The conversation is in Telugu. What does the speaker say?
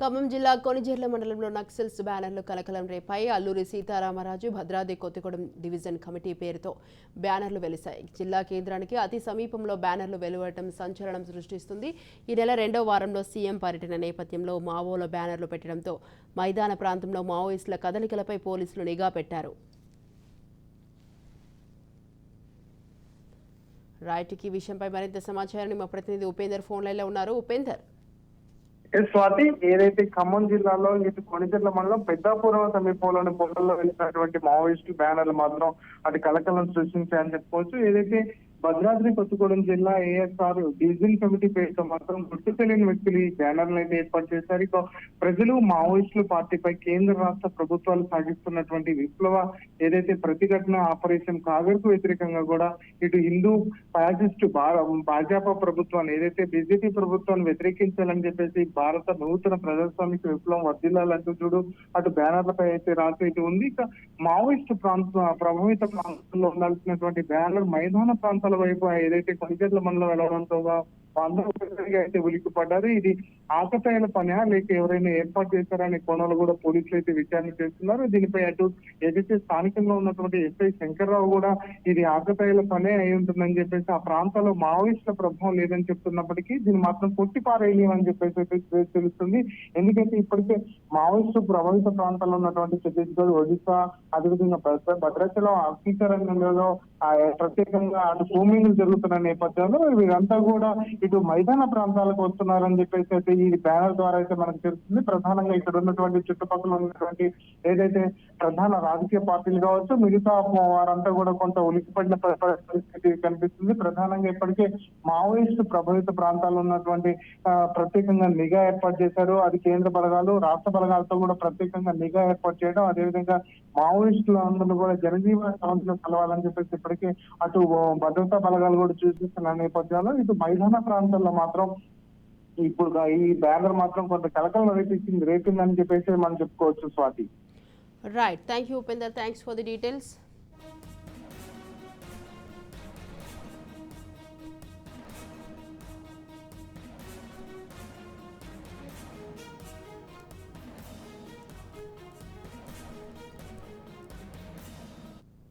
ఖమ్మం జిల్లా కొనిజర్ల మండలంలో నక్సల్స్ బ్యానర్లు కలకలం రేపాయి. అల్లూరి సీతారామరాజు భద్రాద్రి కొత్తగూడెం డివిజన్ కమిటీ పేరుతో బ్యానర్లు వెలిశాయి. జిల్లా కేంద్రానికి అతి సమీపంలో బ్యానర్లు వెలువడటం సంచలనం సృష్టిస్తుంది. ఈ నెల రెండో వారంలో సీఎం పర్యటన నేపథ్యంలో మావోల బ్యానర్లు పెట్టడంతో మైదాన ప్రాంతంలో మావోయిస్టుల కదలికలపై పోలీసులు నిఘా పెట్టారు. రాయటికి విషయంపై మరింత సమాచారాన్ని మా ప్రతినిధి ఉపేందర్ ఫోన్ లైన్లో ఉన్నారు. ఉపేందర్. స్వాతి ఏదైతే ఖమ్మం జిల్లాలో ఇటు కొనిచెట్ల మండలం పెద్దాపురం సమీపంలోని పొగల్లో వెళ్తున్నటువంటి మావోయిస్టు బ్యానర్లు మాత్రం అటు కలకలం సృష్టించాయని చెప్పుకోవచ్చు. ఏదైతే భద్రాద్రి కొత్తగూడెం జిల్లా ఏఎస్ఆర్ డివిజన్ కమిటీ పేరుతో మాత్రం గుర్తు తెలియని వ్యక్తులు ఈ బ్యానర్లు అయితే ఏర్పాటు చేశారు. ఇక ప్రజలు మావోయిస్టుల పార్టీపై కేంద్ర రాష్ట్ర ప్రభుత్వాలు సాగిస్తున్నటువంటి విప్లవ ఏదైతే ప్రతిఘటన ఆపరేషన్ కాగర్కు వ్యతిరేకంగా కూడా ఇటు హిందూ ఫ్యాసిస్ట్ భాజపా ప్రభుత్వాన్ని ఏదైతే బీజేపీ ప్రభుత్వాన్ని వ్యతిరేకించాలని చెప్పేసి భారత నూతన ప్రజాస్వామిక విప్లవం వర్ధిల్లాలంటూ చూడు అటు బ్యానర్లపై అయితే రాసి ఇటు ఉంది. ఇక మావోయిస్టు ప్రాంత ప్రభావిత ప్రాంతంలో ఉండాల్సినటువంటి బ్యానర్ మైదాన ప్రాంతాల వైపు ఏదైతే కొనిచెట్ల మండలం వెళ్ళడంతో అందరూ అయితే ఉలిక్కిపడ్డారు. ఇది ఆకతాయిల పని లేక ఎవరైనా ఏర్పాటు చేశారనే కోణాలు కూడా పోలీసులు అయితే విచారణ చేస్తున్నారు. దీనిపై అటు ఏదైతే స్థానికంగా ఉన్నటువంటి ఎస్ఐ శంకర్రావు కూడా ఇది ఆకతాయిల పనే అయి ఉంటుందని చెప్పేసి ఆ ప్రాంతాల్లో మావోయిస్టుల ప్రభావం లేదని చెప్తున్నప్పటికీ దీన్ని మాత్రం కొట్టి పారేయలేమని చెప్పేసి అయితే తెలుస్తుంది. ఎందుకంటే ఇప్పటికే మావోయిస్టు ప్రభావిత ప్రాంతాల్లో ఉన్నటువంటి ఛత్తీస్గఢ్ ఒడిశా అదేవిధంగా భద్రాచలం అగ్నికరణలో ఆ ప్రత్యేకంగా అటు భూమిలు జరుగుతున్న నేపథ్యంలో వీరంతా కూడా ఇటు మైదాన ప్రాంతాలకు వస్తున్నారని చెప్పేసి అయితే ఈ బ్యానర్ ద్వారా అయితే మనకు తెలుస్తుంది. ప్రధానంగా ఇక్కడ ఉన్నటువంటి చుట్టుపక్కల ఉన్నటువంటి ఏదైతే ప్రధాన రాజకీయ పార్టీలు కావచ్చు మిగతా వారంతా కూడా కొంత ఉలిక్కిపడిన పరిస్థితి కనిపిస్తుంది. ప్రధానంగా ఇప్పటికే మావోయిస్టు ప్రభావిత ప్రాంతాల్లో ఉన్నటువంటి ప్రత్యేకంగా నిఘా ఏర్పాటు చేశారు. అది కేంద్ర బలగాలు రాష్ట్ర బలగాలతో కూడా ప్రత్యేకంగా నిఘా ఏర్పాటు చేయడం అదేవిధంగా మావోయిస్టుల అందరూ కూడా జనజీవన సమస్యలు కలవాలని చెప్పేసి ఇప్పటికే అటు భద్రతా బలగాలు కూడా చూపిస్తున్న నేపథ్యంలో ఇటు మైదాన ప్రాంతాల్లో మాత్రం ఇప్పుడు ఈ బ్యానర్ మాత్రం కొంత కలకలం రేపించింది రేపిందని చెప్పేసి మనం చెప్పుకోవచ్చు Swathi. Right thank you Upender thanks for the details